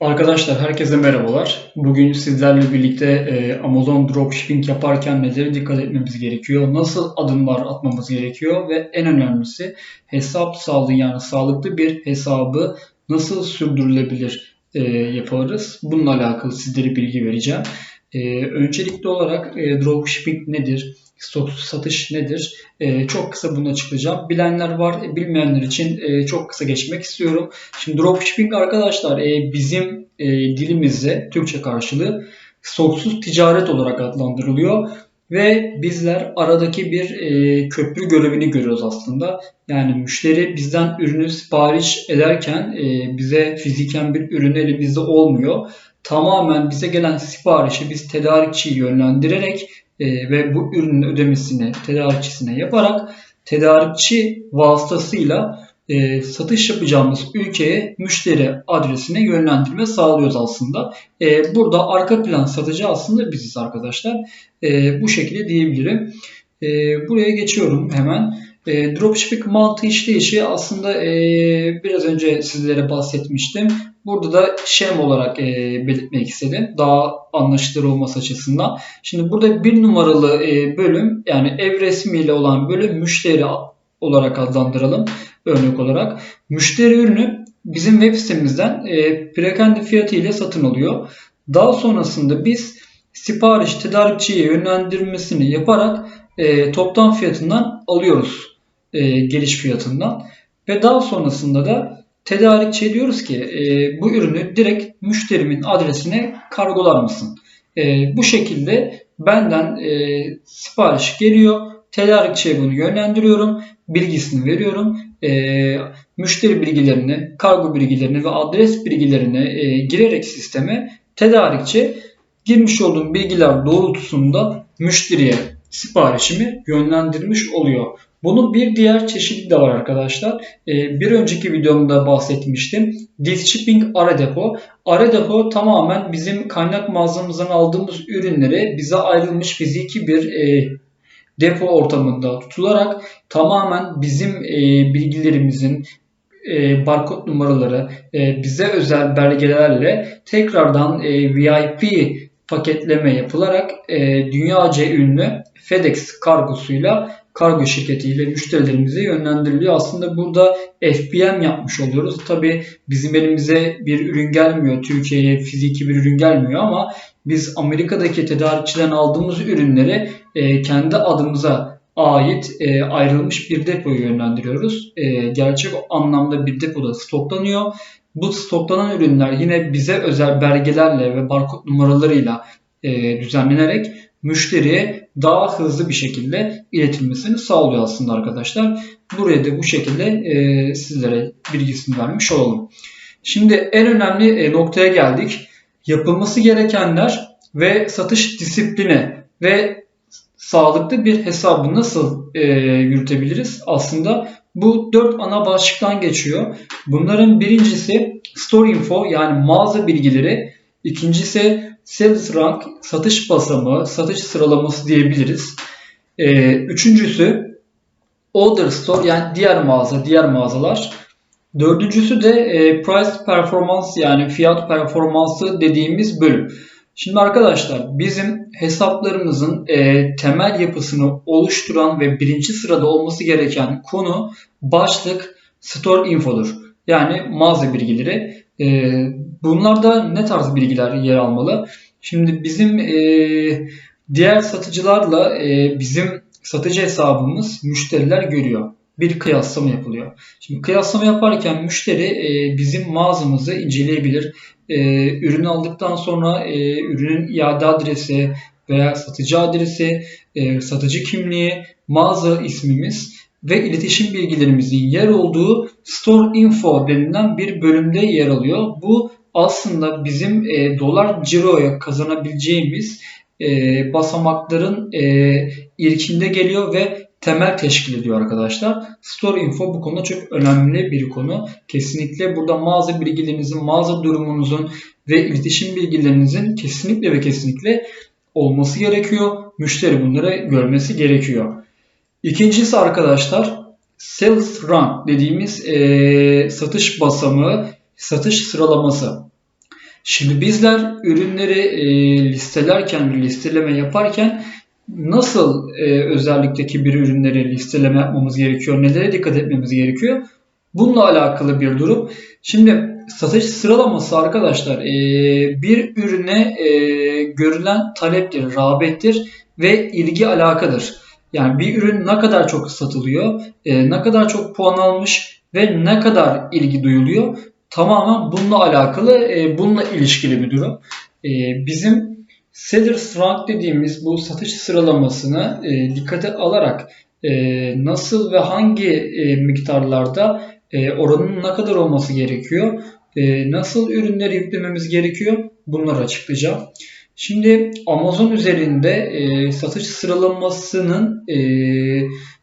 Arkadaşlar herkese merhabalar. Bugün sizlerle birlikte e, Amazon Dropshipping yaparken nelere dikkat etmemiz gerekiyor, nasıl adımlar atmamız gerekiyor ve en önemlisi hesap sağlığı yani sağlıklı bir hesabı nasıl sürdürülebilir e, yaparız. Bununla alakalı sizlere bilgi vereceğim. E, öncelikli olarak e, dropshipping nedir? Satış nedir? E, çok kısa bunu açıklayacağım. Bilenler var, bilmeyenler için e, çok kısa geçmek istiyorum. Şimdi dropshipping arkadaşlar e, bizim e, dilimizde Türkçe karşılığı stoksuz ticaret olarak adlandırılıyor. Ve bizler aradaki bir köprü görevini görüyoruz aslında. Yani müşteri bizden ürünü sipariş ederken bize fiziken bir ürün elimizde olmuyor. Tamamen bize gelen siparişi biz tedarikçiyi yönlendirerek e, ve bu ürünün ödemesini tedarikçisine yaparak tedarikçi vasıtasıyla e, satış yapacağımız ülkeye müşteri adresine yönlendirme sağlıyoruz aslında. E, burada arka plan satıcı aslında biziz arkadaşlar. E, bu şekilde diyebilirim. E, buraya geçiyorum hemen. E, dropshipping mantığı işleyişi aslında e, biraz önce sizlere bahsetmiştim. Burada da şem olarak e, belirtmek istedim. Daha anlaşılır olması açısından. Şimdi burada bir numaralı e, bölüm yani ev resmiyle olan bölüm müşteri olarak adlandıralım örnek olarak. Müşteri ürünü bizim web sitemizden e, perakende fiyatı ile satın alıyor. Daha sonrasında biz sipariş tedarikçiye yönlendirmesini yaparak e, toptan fiyatından alıyoruz. E, geliş fiyatından. Ve daha sonrasında da tedarikçiye diyoruz ki e, bu ürünü direkt müşterimin adresine kargolar mısın? E, bu şekilde benden e, sipariş geliyor. Tedarikçiye bunu yönlendiriyorum. Bilgisini veriyorum. E, müşteri bilgilerini, kargo bilgilerini ve adres bilgilerini e, girerek sisteme tedarikçi girmiş olduğum bilgiler doğrultusunda müşteriye siparişimi yönlendirmiş oluyor. Bunun bir diğer çeşidi de var arkadaşlar. Ee, bir önceki videomda bahsetmiştim. Disk Shipping ara depo. Ara depo tamamen bizim kaynak mağazamızdan aldığımız ürünleri bize ayrılmış fiziki bir e, depo ortamında tutularak tamamen bizim e, bilgilerimizin e, barkod numaraları, bize özel belgelerle tekrardan VIP paketleme yapılarak e, dünyaca ünlü FedEx kargosuyla kargo şirketiyle müşterilerimize yönlendiriliyor. Aslında burada FBM yapmış oluyoruz. Tabi bizim elimize bir ürün gelmiyor. Türkiye'ye fiziki bir ürün gelmiyor ama biz Amerika'daki tedarikçiden aldığımız ürünleri e, kendi adımıza ait e, ayrılmış bir depoya yönlendiriyoruz. E, gerçek anlamda bir depoda stoklanıyor. Bu stoklanan ürünler yine bize özel belgelerle ve barkod numaralarıyla e, düzenlenerek müşteriye daha hızlı bir şekilde iletilmesini sağlıyor aslında arkadaşlar. Buraya da bu şekilde e, sizlere bilgisini vermiş olalım. Şimdi en önemli e, noktaya geldik. Yapılması gerekenler ve satış disiplini ve sağlıklı bir hesabı nasıl e, yürütebiliriz? Aslında bu dört ana başlıktan geçiyor. Bunların birincisi store info yani mağaza bilgileri. İkincisi sales rank, satış basamağı, satış sıralaması diyebiliriz. Ee, üçüncüsü order store yani diğer mağaza, diğer mağazalar. Dördüncüsü de e, price performance yani fiyat performansı dediğimiz bölüm. Şimdi arkadaşlar bizim hesaplarımızın e, temel yapısını oluşturan ve birinci sırada olması gereken konu başlık store info'dur. Yani mağaza bilgileri. E, bunlarda ne tarz bilgiler yer almalı? Şimdi bizim e, diğer satıcılarla e, bizim satıcı hesabımız müşteriler görüyor. Bir kıyaslama yapılıyor. Şimdi kıyaslama yaparken müşteri e, bizim mağazamızı inceleyebilir. E, ürünü aldıktan sonra e, ürünün iade adresi veya satıcı adresi, e, satıcı kimliği, mağaza ismimiz ve iletişim bilgilerimizin yer olduğu Store Info denilen bir bölümde yer alıyor. Bu aslında bizim e, dolar ciroya kazanabileceğimiz e, basamakların e, ilkinde geliyor ve temel teşkil ediyor arkadaşlar. Store Info bu konuda çok önemli bir konu. Kesinlikle burada mağaza bilgilerinizin, mağaza durumunuzun ve iletişim bilgilerinizin kesinlikle ve kesinlikle olması gerekiyor. Müşteri bunları görmesi gerekiyor. İkincisi arkadaşlar Sales Run dediğimiz e, satış basamağı, satış sıralaması. Şimdi bizler ürünleri e, listelerken, listeleme yaparken nasıl e, özellikteki bir ürünleri listeleme yapmamız gerekiyor, nelere dikkat etmemiz gerekiyor? Bununla alakalı bir durum. Şimdi satış sıralaması arkadaşlar e, bir ürüne e, görülen taleptir, rağbettir ve ilgi alakadır. Yani bir ürün ne kadar çok satılıyor, e, ne kadar çok puan almış ve ne kadar ilgi duyuluyor tamamen bununla alakalı, e, bununla ilişkili bir durum. E, bizim Sellers Rank dediğimiz bu satış sıralamasını e, dikkate alarak e, nasıl ve hangi e, miktarlarda e, oranın ne kadar olması gerekiyor, e, nasıl ürünleri yüklememiz gerekiyor bunları açıklayacağım. Şimdi Amazon üzerinde e, satış sıralamasının e,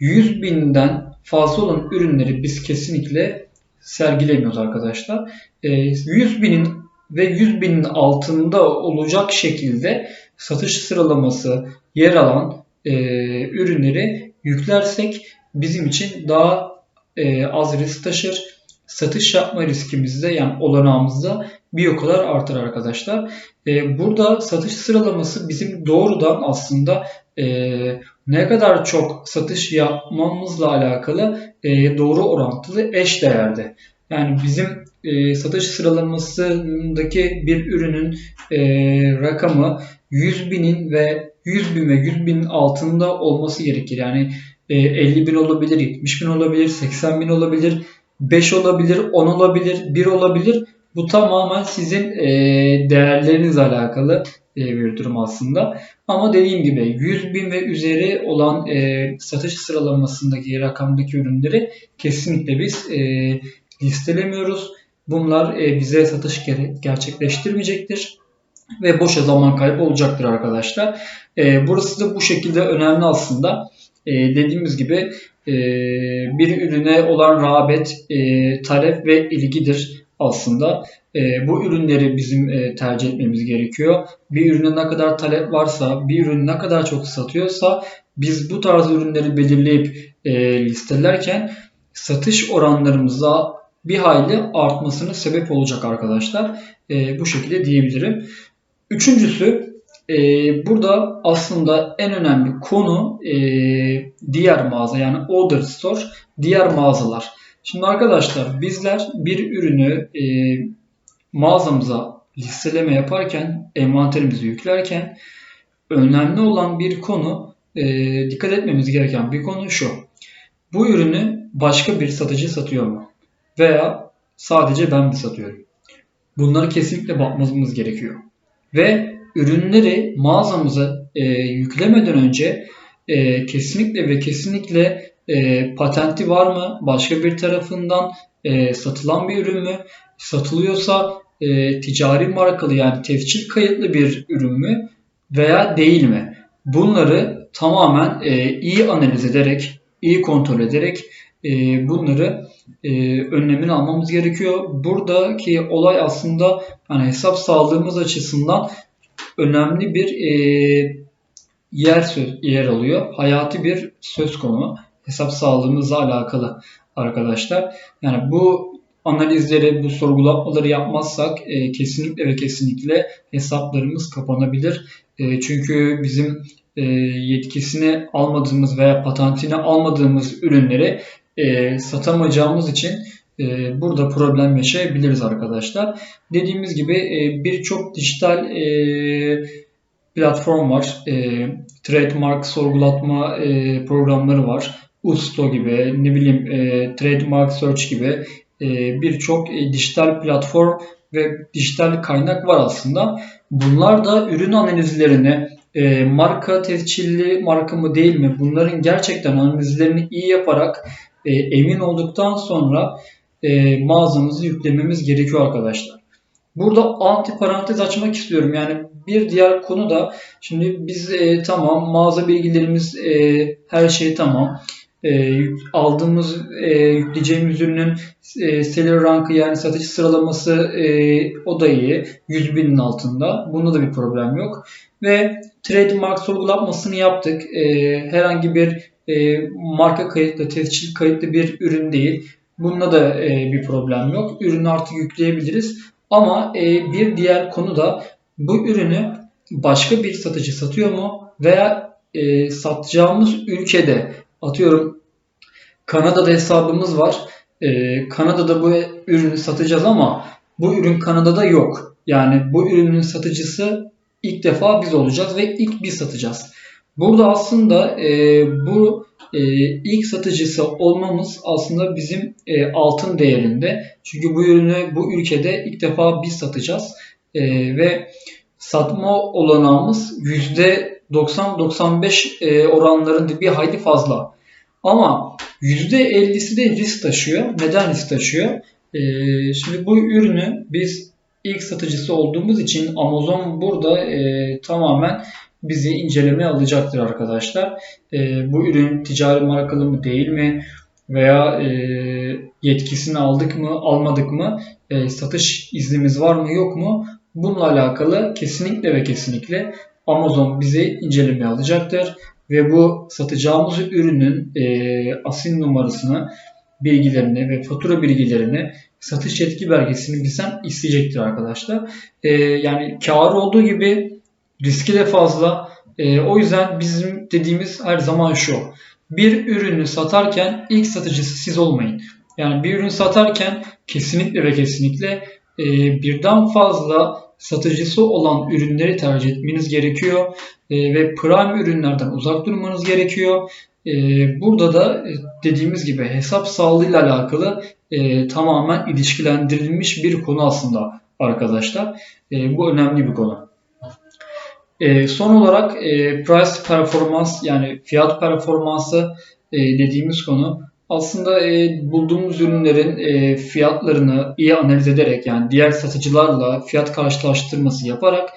100 binden fazla olan ürünleri biz kesinlikle sergilemiyoruz arkadaşlar. E, 100 binin ve 100 binin altında olacak şekilde satış sıralaması yer alan e, ürünleri yüklersek bizim için daha e, az risk taşır. Satış yapma riskimizde yani olanağımızda bir o kadar artar arkadaşlar. E, burada satış sıralaması bizim doğrudan aslında e, ne kadar çok satış yapmamızla alakalı e, doğru orantılı eş değerde. Yani bizim e, satış sıralamasındaki bir ürünün e, rakamı 100 binin ve 100 bin ve 100 binin altında olması gerekir. Yani e, 50 bin olabilir, 70 bin olabilir, 80 bin olabilir, 5 olabilir, 10 olabilir, 1 olabilir. Bu tamamen sizin e, değerlerinizle alakalı e, bir durum aslında. Ama dediğim gibi 100 bin ve üzeri olan e, satış sıralamasındaki rakamdaki ürünleri kesinlikle biz e, listelemiyoruz. Bunlar e, bize satış gerçekleştirmeyecektir ve boşa zaman kaybı olacaktır arkadaşlar. E, burası da bu şekilde önemli aslında. E, dediğimiz gibi bir ürüne olan rağbet, talep ve ilgidir aslında. Bu ürünleri bizim tercih etmemiz gerekiyor. Bir ürüne ne kadar talep varsa, bir ürün ne kadar çok satıyorsa biz bu tarz ürünleri belirleyip listelerken satış oranlarımıza bir hayli artmasına sebep olacak arkadaşlar. E, bu şekilde diyebilirim. Üçüncüsü e, burada aslında en önemli konu e, diğer mağaza yani other store diğer mağazalar. Şimdi arkadaşlar bizler bir ürünü e, mağazamıza listeleme yaparken envanterimizi yüklerken önemli olan bir konu e, dikkat etmemiz gereken bir konu şu. Bu ürünü başka bir satıcı satıyor mu? Veya sadece ben mi satıyorum? Bunları kesinlikle bakmamız gerekiyor. Ve ürünleri mağazamıza e, yüklemeden önce e, kesinlikle ve kesinlikle e, patenti var mı? Başka bir tarafından e, satılan bir ürün mü? Satılıyorsa e, ticari markalı yani tescil kayıtlı bir ürün mü? Veya değil mi? Bunları tamamen e, iyi analiz ederek, iyi kontrol ederek bunları e, önlemini almamız gerekiyor. Buradaki olay aslında hani hesap sağlığımız açısından önemli bir e, yer söz, yer alıyor. Hayati bir söz konu. Hesap sağlığımızla alakalı arkadaşlar. Yani bu analizleri, bu sorgulamaları yapmazsak e, kesinlikle ve kesinlikle hesaplarımız kapanabilir. E, çünkü bizim e, yetkisini almadığımız veya patentini almadığımız ürünleri e, satamayacağımız için e, burada problem yaşayabiliriz arkadaşlar. Dediğimiz gibi e, birçok dijital e, platform var. E, trademark sorgulatma e, programları var. Usto gibi, ne bileyim e, trademark search gibi e, birçok e, dijital platform ve dijital kaynak var aslında. Bunlar da ürün analizlerini, e, marka tescilli marka mı değil mi bunların gerçekten analizlerini iyi yaparak e, emin olduktan sonra e, mağazamızı yüklememiz gerekiyor arkadaşlar. Burada anti parantez açmak istiyorum. Yani bir diğer konu da şimdi biz e, tamam mağaza bilgilerimiz e, her şey tamam. E, aldığımız e, yükleyeceğimiz ürünün e, seller rankı yani satış sıralaması e, o da iyi. 100 binin altında. Bunda da bir problem yok. Ve trademark sorgulatmasını yaptık. E, herhangi bir e, marka kayıtlı, tescil kayıtlı bir ürün değil. Bunda da e, bir problem yok. Ürünü artık yükleyebiliriz. Ama e, bir diğer konu da bu ürünü başka bir satıcı satıyor mu veya e, satacağımız ülkede atıyorum Kanada'da hesabımız var. E, Kanada'da bu ürünü satacağız ama bu ürün Kanada'da yok. Yani bu ürünün satıcısı ilk defa biz olacağız ve ilk biz satacağız. Burada aslında e, bu e, ilk satıcısı olmamız aslında bizim e, altın değerinde. Çünkü bu ürünü bu ülkede ilk defa biz satacağız. E, ve satma olanağımız %90-95 e, oranlarında bir hayli fazla. Ama %50'si de risk taşıyor. Neden risk taşıyor? E, şimdi bu ürünü biz ilk satıcısı olduğumuz için Amazon burada e, tamamen bizi incelemeye alacaktır arkadaşlar. E, bu ürün ticari markalı mı değil mi? Veya e, yetkisini aldık mı almadık mı? E, satış iznimiz var mı yok mu? Bununla alakalı kesinlikle ve kesinlikle Amazon bizi incelemeye alacaktır. Ve bu satacağımız ürünün e, asil numarasını, bilgilerini ve fatura bilgilerini satış yetki belgesini bizden isteyecektir arkadaşlar. E, yani kar olduğu gibi riski de fazla. E, o yüzden bizim dediğimiz her zaman şu. Bir ürünü satarken ilk satıcısı siz olmayın. Yani bir ürün satarken kesinlikle ve kesinlikle e, birden fazla satıcısı olan ürünleri tercih etmeniz gerekiyor. E, ve prime ürünlerden uzak durmanız gerekiyor. E, burada da e, dediğimiz gibi hesap sağlığıyla alakalı e, tamamen ilişkilendirilmiş bir konu aslında arkadaşlar. E, bu önemli bir konu. E, son olarak e, price performans yani fiyat performansı e, dediğimiz konu aslında e, bulduğumuz ürünlerin e, fiyatlarını iyi analiz ederek yani diğer satıcılarla fiyat karşılaştırması yaparak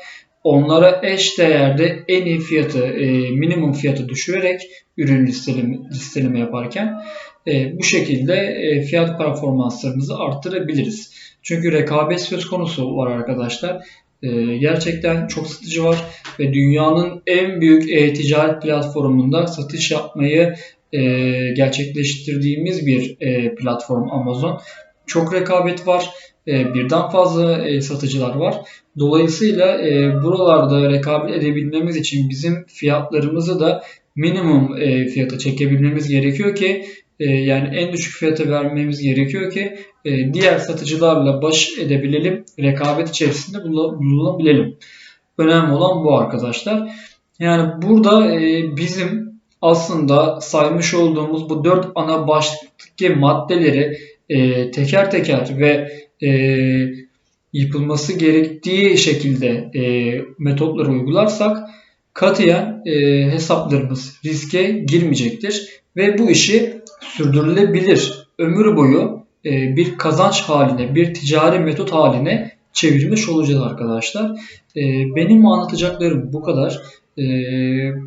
onlara eş değerde en iyi fiyatı, e, minimum fiyatı düşürerek ürün listeleme, listeleme yaparken e, bu şekilde e, fiyat performanslarımızı arttırabiliriz. Çünkü rekabet söz konusu var arkadaşlar. E, gerçekten çok satıcı var ve dünyanın en büyük e-ticaret platformunda satış yapmayı e, gerçekleştirdiğimiz bir e, platform Amazon. Çok rekabet var. E, birden fazla satıcılar var. Dolayısıyla buralarda rekabet edebilmemiz için bizim fiyatlarımızı da minimum fiyata çekebilmemiz gerekiyor ki e, yani en düşük fiyata vermemiz gerekiyor ki e, diğer satıcılarla baş edebilelim, rekabet içerisinde bulunabilelim. Önemli olan bu arkadaşlar. Yani burada e, bizim aslında saymış olduğumuz bu dört ana başlıktaki maddeleri e, teker teker ve e, yapılması gerektiği şekilde e, metotları uygularsak katiyen hesaplarımız riske girmeyecektir ve bu işi sürdürülebilir ömür boyu e, bir kazanç haline, bir ticari metot haline çevirmiş olacağız arkadaşlar. E, benim anlatacaklarım bu kadar. E,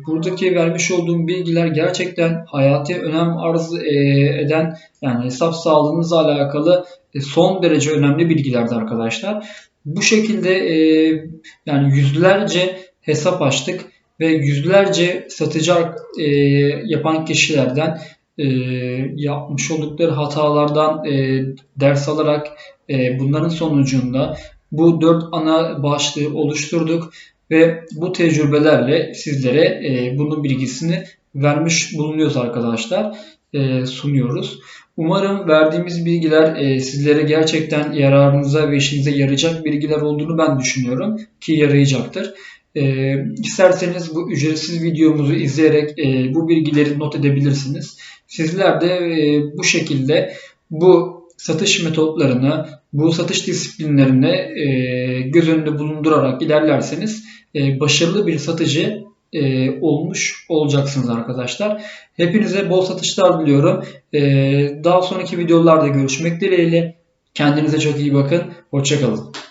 buradaki vermiş olduğum bilgiler gerçekten hayati önem arz eden yani hesap sağlığınızla alakalı son derece önemli bilgilerdi arkadaşlar. Bu şekilde yani yüzlerce hesap açtık ve yüzlerce satıcı yapan kişilerden e, yapmış oldukları hatalardan e, ders alarak e, bunların sonucunda bu dört ana başlığı oluşturduk ve bu tecrübelerle sizlere e, bunun bilgisini vermiş bulunuyoruz arkadaşlar. E, sunuyoruz. Umarım verdiğimiz bilgiler e, sizlere gerçekten yararınıza ve işinize yarayacak bilgiler olduğunu ben düşünüyorum ki yarayacaktır. E, isterseniz bu ücretsiz videomuzu izleyerek e, bu bilgileri not edebilirsiniz. Sizler de e, bu şekilde bu satış metotlarını, bu satış disiplinlerini e, göz önünde bulundurarak ilerlerseniz e, başarılı bir satıcı olmuş olacaksınız arkadaşlar. Hepinize bol satışlar diliyorum. Daha sonraki videolarda görüşmek dileğiyle. Kendinize çok iyi bakın. Hoşçakalın.